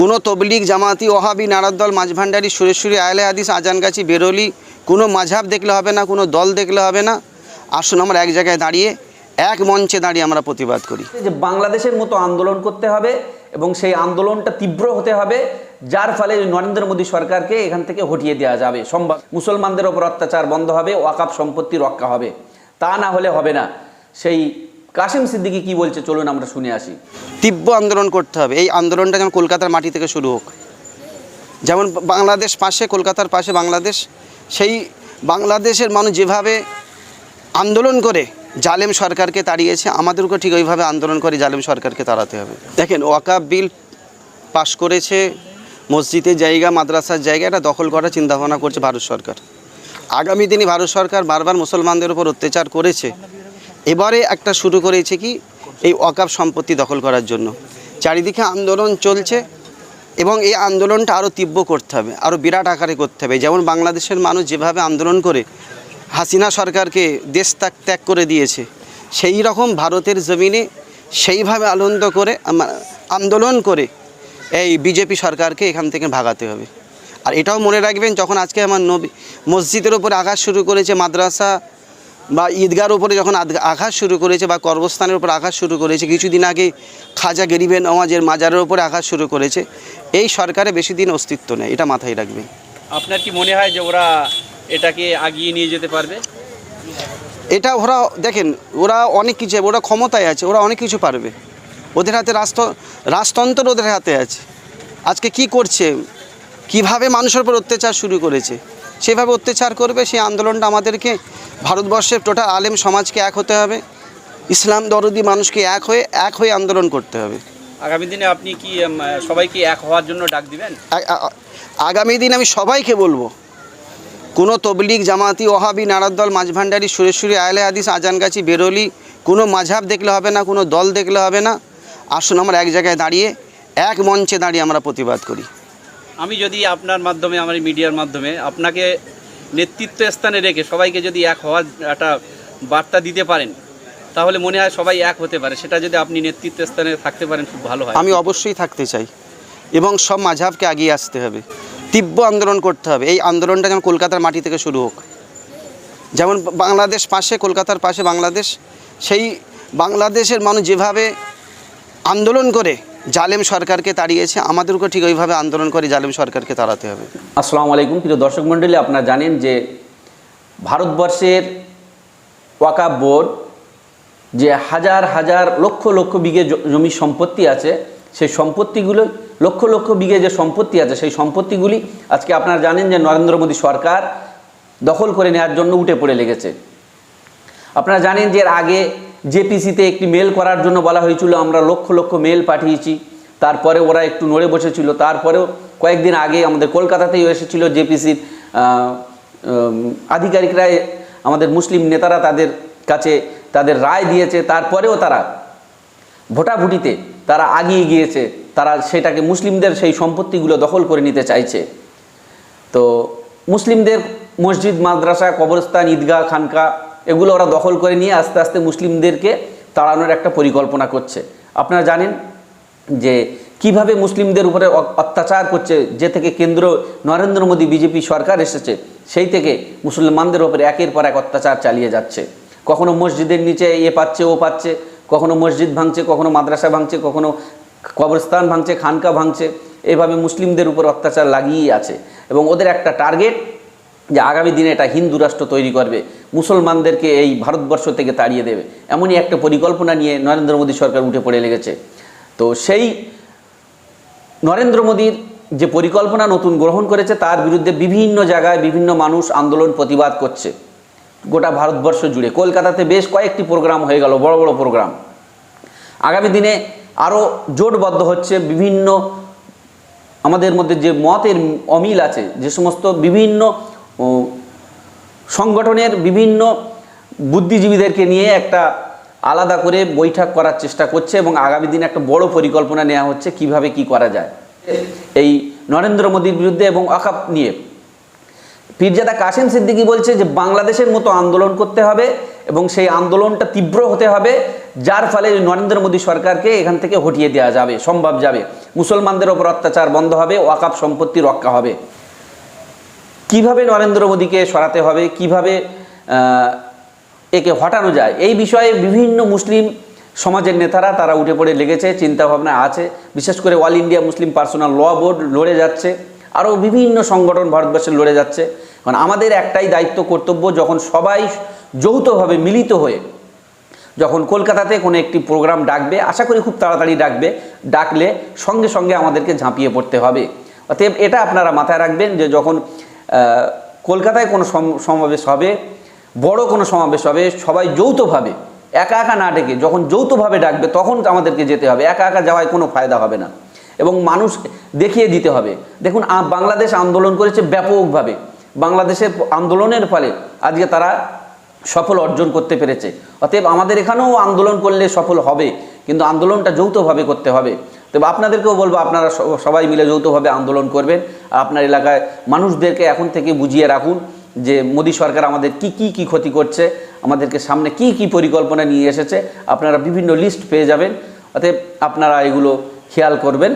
কোনো তবলিগ জামাতি ওহাবি নারাদ্দল মাঝভান্ডারি সুরেশ্বরী, আয়লে হাদিস আজানগাছি বেরোলি, কোনো মাঝহাব দেখলে হবে না, কোনো দল দেখলে হবে না। আসুন আমরা এক জায়গায় দাঁড়িয়ে, এক মঞ্চে দাঁড়িয়ে আমরা প্রতিবাদ করি। যে বাংলাদেশের মতো আন্দোলন করতে হবে এবং সেই আন্দোলনটা তীব্র হতে হবে, যার ফলে নরেন্দ্র মোদী সরকারকে এখান থেকে হটিয়ে দেওয়া যাবে। সম্ভব মুসলমানদের ওপর অত্যাচার বন্ধ হবে ওয়াকাপ সম্পত্তি রক্ষা হবে। তা না হলে হবে না। সেই কাশিম সিদ্দিকি কি বলছে? চলুন আমরা শুনে আসি। তীব্র আন্দোলন করতে হবে। এই আন্দোলনটা যেমন কলকাতার মাটি থেকে শুরু হোক। যেমন বাংলাদেশ পাশে, কলকাতার পাশে বাংলাদেশ, সেই বাংলাদেশের মানুষ যেভাবে আন্দোলন করে, জালেম সরকারকে তাড়িয়েছে আমাদেরকেও ঠিক ওইভাবে আন্দোলন করে জালেম সরকারকে তাড়াতে হবে। দেখেন, ওয়াকাব বিল পাশ করেছে, মসজিদের জায়গা, মাদ্রাসার জায়গা, এটা দখল করার চিন্তাভাবনা করছে ভারত সরকার। আগামী দিনে ভারত সরকার বারবার মুসলমানদের উপর অত্যাচার করেছে। এবারে একটা শুরু করেছে কি? এই ওয়াকাব সম্পত্তি দখল করার জন্য। চারিদিকে আন্দোলন চলছে এবং এই আন্দোলনটা আরও তীব্র করতে হবে আরও বিরাট আকারে করতে হবে। যেমন বাংলাদেশের মানুষ যেভাবে আন্দোলন করে হাসিনা সরকারকে দেশ ত্যাগ ত্যাগ করে দিয়েছে, সেই রকম ভারতের জমিনে সেইভাবে আনন্দ করে আন্দোলন করে এই বিজেপি সরকারকে এখান থেকে ভাগাতে হবে। আর এটাও মনে রাখবেন, যখন আজকে আমার নবী, মসজিদের ওপরে আঘাত শুরু করেছে মাদ্রাসা বা ঈদগার উপরে যখন আঘাত শুরু করেছে বা কর্মস্থানের উপর আঘাত শুরু করেছে কিছুদিন আগে খাজা গরিবে নওয়াজের মাজারের উপরে আঘাত শুরু করেছে এই সরকারে বেশি দিন অস্তিত্ব নেই এটা মাথায় রাখবে। আপনার কি মনে হয় যে ওরা এটাকে আগিয়ে নিয়ে যেতে পারবে? এটা ওরা দেখেন ওরা অনেক কিছু ওরা ক্ষমতায় আছে ওরা অনেক কিছু পারবে। ওদের হাতে রাষ্ট্র রাজতন্ত্র ওদের হাতে আছে। আজকে কি করছে? কীভাবে মানুষের উপর অত্যাচার শুরু করেছে? সেভাবে অত্যাচার করবে সেই আন্দোলনটা আমাদেরকে ভারতবর্ষের টোটাল আলেম সমাজকে এক হতে হবে ইসলাম দরদি মানুষকে এক হয়ে এক হয়ে আন্দোলন করতে হবে। আগামী দিনে আপনি কি সবাইকে এক হওয়ার জন্য ডাক দিবেন? আগামী দিন আমি সবাইকে বলব কোনো তবলিগ জামাতি ওহাবি নারাদ্দল মাঝভান্ডারি সুরেশ্বরী আয়লে হাদিস আজানগাছি বেরোলি কোনো মাঝাব দেখলে হবে না কোনো দল দেখলে হবে না। আসুন আমরা এক জায়গায় দাঁড়িয়ে এক মঞ্চে দাঁড়িয়ে আমরা প্রতিবাদ করি। আমি যদি আপনার মাধ্যমে, আমার মিডিয়ার মাধ্যমে আপনাকে নেতৃত্ব স্থানে রেখে সবাইকে যদি এক হওয়ার একটা বার্তা দিতে পারেন, তাহলে মনে হয় সবাই এক হতে পারে। সেটা যদি আপনি নেতৃত্ব স্থানে থাকতে পারেন, খুব ভালো হয়। আমি অবশ্যই থাকতে চাই এবং সব মাঝাবকে এগিয়ে আসতে হবে। তীব্র আন্দোলন করতে হবে। এই আন্দোলনটা যেমন কলকাতার মাটি থেকে শুরু হোক। যেমন বাংলাদেশ পাশে, কলকাতার পাশে বাংলাদেশ, সেই বাংলাদেশের মানুষ যেভাবে আন্দোলন করে জালেম সরকারকে তাড়িয়েছে, আমাদেরকেও ঠিক ওইভাবে আন্দোলন করে জালেম সরকারকে তাড়াতে হবে। আসসালামু আলাইকুম, প্রিয় দর্শক মণ্ডলী, আপনারা জানেন যে ভারতবর্ষের ওয়াকাব বোর্ড যে হাজার হাজার লক্ষ লক্ষ বিঘে জমি সম্পত্তি আছে, সেই সম্পত্তিগুলো, লক্ষ লক্ষ বিঘে যে সম্পত্তি আছে, সেই সম্পত্তিগুলি আজকে আপনারা জানেন যে নরেন্দ্র মোদী সরকার দখল করে নেওয়ার জন্য উঠে পড়ে লেগেছে। আপনারা জানেন যে এর আগে জেপিসিতে একটি মেল করার জন্য বলা হয়েছিল, আমরা লক্ষ লক্ষ মেল পাঠিয়েছি। তারপরে ওরা একটু নড়ে বসেছিল। তারপরেও কয়েকদিন আগে আমাদের কলকাতাতেই এসেছিল জেপিসির আধিকারিকরা, আমাদের মুসলিম নেতারা তাদের কাছে তাদের রায় দিয়েছে। তারপরেও তারা ভোটাভুটিতে তারা আগিয়ে গিয়েছে। তারা সেটাকে মুসলিমদের সেই সম্পত্তিগুলো দখল করে নিতে চাইছে। তো মুসলিমদের মসজিদ, মাদ্রাসা, কবরস্থান, ঈদগাহ, খানকা এগুলো ওরা দখল করে নিয়ে আস্তে আস্তে মুসলিমদেরকে তাড়ানোর একটা পরিকল্পনা করছে। আপনারা জানেন যে কীভাবে মুসলিমদের উপরে অত্যাচার করছে, যে থেকে কেন্দ্র নরেন্দ্র মোদী বিজেপি সরকার এসেছে, সেই থেকে মুসলমানদের উপরে একের পর এক অত্যাচার চালিয়ে যাচ্ছে। কখনো মসজিদের নিচে এ পাচ্ছে, ও পাচ্ছে, কখনো মসজিদ ভাঙছে, কখনো মাদ্রাসা ভাঙছে, কখনো কবরস্থান ভাঙছে, খানকা ভাঙছে, এভাবে মুসলিমদের উপর অত্যাচার লাগিয়েই আছে। এবং ওদের একটা টার্গেট যে আগামী দিনে এটা হিন্দু রাষ্ট্র তৈরি করবে, মুসলমানদেরকে এই ভারতবর্ষ থেকে তাড়িয়ে দেবে, এমনই একটা পরিকল্পনা নিয়ে নরেন্দ্র মোদী সরকার উঠে পড়ে লেগেছে। তো সেই নরেন্দ্র মোদীর যে পরিকল্পনা নতুন গ্রহণ করেছে, তার বিরুদ্ধে বিভিন্ন জায়গায় বিভিন্ন মানুষ আন্দোলন প্রতিবাদ করছে। গোটা ভারতবর্ষ জুড়ে। কলকাতাতে বেশ কয়েকটি প্রোগ্রাম হয়ে গেল, বড় বড় প্রোগ্রাম। আগামী দিনে আরও জোটবদ্ধ হচ্ছে বিভিন্ন, আমাদের মধ্যে যে মতের অমিল আছে, যে সমস্ত বিভিন্ন ও, সংগঠনের বিভিন্ন বুদ্ধিজীবীদেরকে নিয়ে একটা আলাদা করে বৈঠক করার চেষ্টা করছে এবং আগামী দিনে একটা বড় পরিকল্পনা নেওয়া হচ্ছে কীভাবে কি করা যায়। এই নরেন্দ্র মোদীর বিরুদ্ধে এবং আকাপ নিয়ে। পীরজাদা কাশেম সিদ্দিকি বলছে যে বাংলাদেশের মতো আন্দোলন করতে হবে এবং সেই আন্দোলনটা তীব্র হতে হবে যার ফলে নরেন্দ্র মোদী সরকারকে এখান থেকে হটিয়ে দেওয়া যাবে সম্ভব যাবে। মুসলমানদের ওপর অত্যাচার বন্ধ হবে ওয়াকাপ সম্পত্তি রক্ষা হবে। কীভাবে নরেন্দ্র মোদীকে সরাতে হবে, কীভাবে একে হটানো যায়, এই বিষয়ে বিভিন্ন মুসলিম সমাজের নেতারা তারা উঠে পড়ে লেগেছে, চিন্তাভাবনা আছে। বিশেষ করে all India Muslim personal law board লড়ে যাচ্ছে, আরও বিভিন্ন সংগঠন ভারতবর্ষে লড়ে যাচ্ছে। কারণ আমাদের একটাই দায়িত্ব, কর্তব্য যখন সবাই যৌথভাবে মিলিত হয়ে যখন কলকাতাতে কোনো একটি প্রোগ্রাম ডাকবে, আশা করি খুব তাড়াতাড়ি ডাকবে, ডাকলে সঙ্গে সঙ্গে আমাদেরকে ঝাঁপিয়ে পড়তে হবে। অতএব এটা আপনারা মাথায় রাখবেন যে যখন কলকাতায় কোনো সমাবেশ হবে, বড় কোনো সমাবেশ হবে, সবাই যৌথভাবে, একা একা না ডেকে যখন যৌথভাবে ডাকবে তখন আমাদেরকে যেতে হবে, একা একা যাওয়ায় কোনো ফায়দা হবে না। এবং মানুষ দেখিয়ে দিতে হবে। দেখুন বাংলাদেশ আন্দোলন করেছে ব্যাপকভাবে। বাংলাদেশের আন্দোলনের ফলে আজকে তারা সফল অর্জন করতে পেরেছে। অতএব আমাদের এখানেও আন্দোলন করলে সফল হবে, কিন্তু আন্দোলনটা যৌথভাবে করতে হবে। তবে আপনাদেরকেও বলব, আপনারা সবাই মিলে যৌথভাবে আন্দোলন করবেন। আপনার এলাকায় মানুষদেরকে এখন থেকে বুঝিয়ে রাখুন যে মোদী সরকার আমাদের কি কি কি ক্ষতি করছে, আমাদেরকে সামনে কি কি পরিকল্পনা নিয়ে এসেছে। আপনারা বিভিন্ন লিস্ট পেয়ে যাবেন, অতএব আপনারা এগুলো খেয়াল করবেন।